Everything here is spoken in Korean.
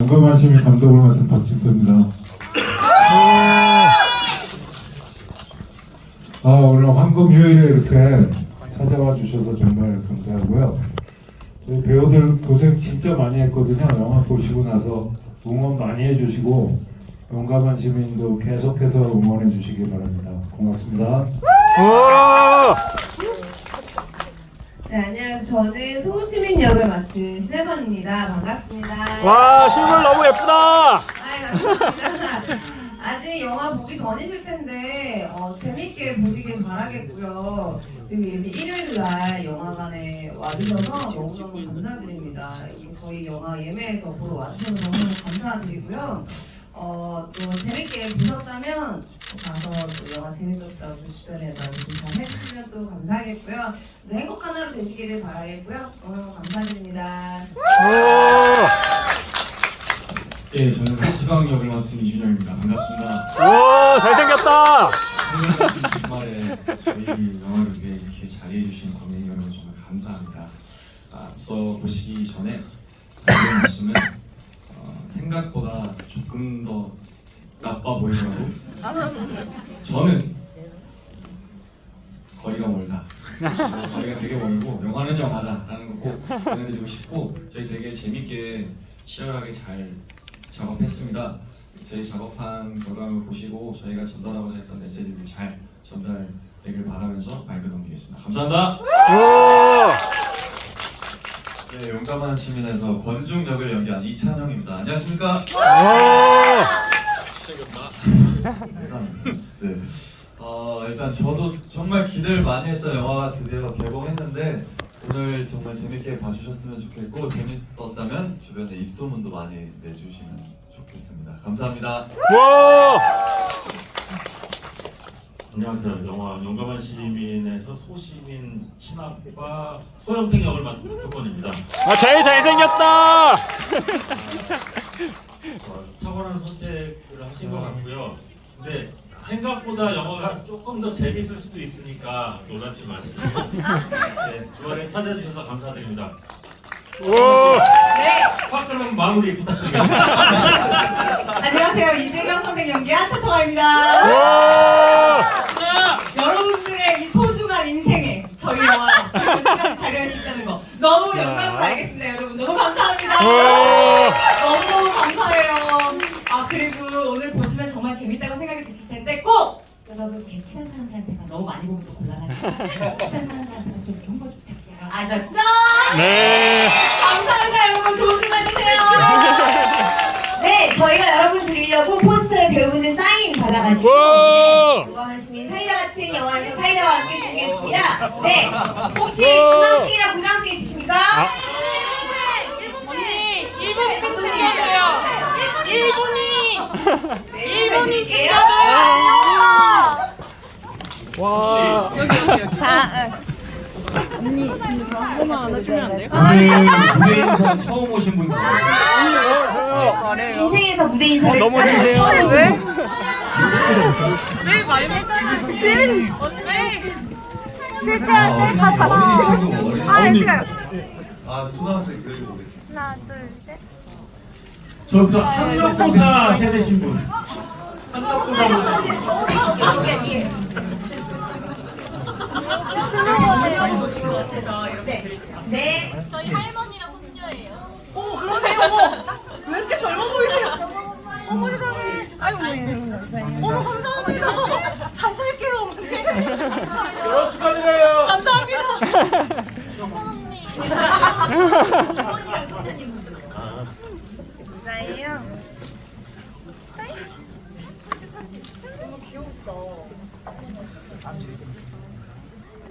공감하시면 감독을 맡은 박진표입니다. 아, 오늘 황금 휴일에 이렇게 찾아와 주셔서 정말 감사하고요. 저희 배우들 고생 진짜 많이 했거든요. 영화 보시고 나서 응원 많이 해주시고 용감한 시민도 계속해서 응원해 주시기 바랍니다. 고맙습니다. 오! 네, 안녕하세요. 저는 소시민 역을 맡은 신혜선입니다. 반갑습니다. 와 실물 너무 예쁘다. 아이, 감사합니다. 아직 영화 보기 전이실 텐데 어, 재밌게 보시길 바라겠고요. 그리고 이렇게 일요일 날 영화관에 와주셔서 너무너무 감사드립니다. 이게 저희 영화 예매해서 보러 와주셔서 너무 감사드리고요. 어, 또 재밌게 보셨다면 가서 또 영화 재밌었다고 주변에 말씀 잘 해주시면 또 감사하겠고요. 또 행복한 하루 되시기를 바라겠고요. 너무너무 감사드립니다. 오! 예, 저는 한수강 역을 맡은 이준영입니다. 반갑습니다. 오 잘생겼다. 오늘 주말에 저희 영화를 위해 이렇게 자리해주신 관객 여러분 정말 감사합니다. 아, 앞서 보시기 전에 드리는 말씀은 어, 생각보다 조금 더 나빠 보이더라도 저는 거리가 멀다. 거리가 되게 멀고 영화는 영화다라는 거꼭 보내드리고 싶고 저희 되게 재밌게 치열하게 잘 작업했습니다. 저희 작업한 결과물 보시고 저희가 전달하고자 했던 메시지를 잘 전달되길 바라면서 마이크 넘기겠습니다. 감사합니다. 오! 네, 용감한 시민에서 권중 역을 연기한 이찬영입니다. 안녕하십니까? 오! 감사합니다. 네. 어, 일단 저도 정말 기대를 많이 했던 영화가 드디어 개봉했는데 오늘 정말 재밌게 봐주셨으면 좋겠고 재밌었다면 주변에 입소문도 많이 내주시면 좋겠습니다. 감사합니다. 오! 안녕하세요. 영화 용감한 시민 에서 소시민 친아빠 소영택 역을 맡은 조건입니다. 아 제일 잘생겼다. 어, 탁월한 선택을 하신 것 같고요. 근데 생각보다 영화가 조금 더 재밌을 수도 있으니까 놀라지 마시고 네, 주말에 찾아주셔서 감사드립니다. 오! 화끈한 마무리 부탁드립니다. 꼭 여러분 제 친한 사람들한테만 너무 많이 보면 또 곤란하니까 친한 사람들한테만 좀 경고 좀 부탁드려요. 아셨죠? 네. 감사합니다, 여러분. 좋은 주말 되세요. 네, 저희가 여러분 드리려고 포스터에 배우는 사인 받아가지고 오! 용감한 시민 사이다 같은 영화에서 사이다와 함께 준비했습니다. 네, 혹시 중학생이나 고등학생 있으십니까? 아. 언니, 일본 팬 챙겨줘요. 일본이 일본이 게요 와. 오늘 무대 인사 처음 오신 분들. 인생에서 무대 어, 인사를 너무 딱 주세요. 처음 해보시고. 아, 어린이 친구 아, 초등학생 그리고 오겠습니다. 저, 저 한정고사 세대신 분. 한정고사 보신 분. 네, 저희 할머니랑 혼녀예요. 어머 왜 이렇게 젊어 보이세요? 어머 세상에. 아이고 어머 감사합니다. 잘 살게요 어머니. 결혼 축하드려요. 감사합니다.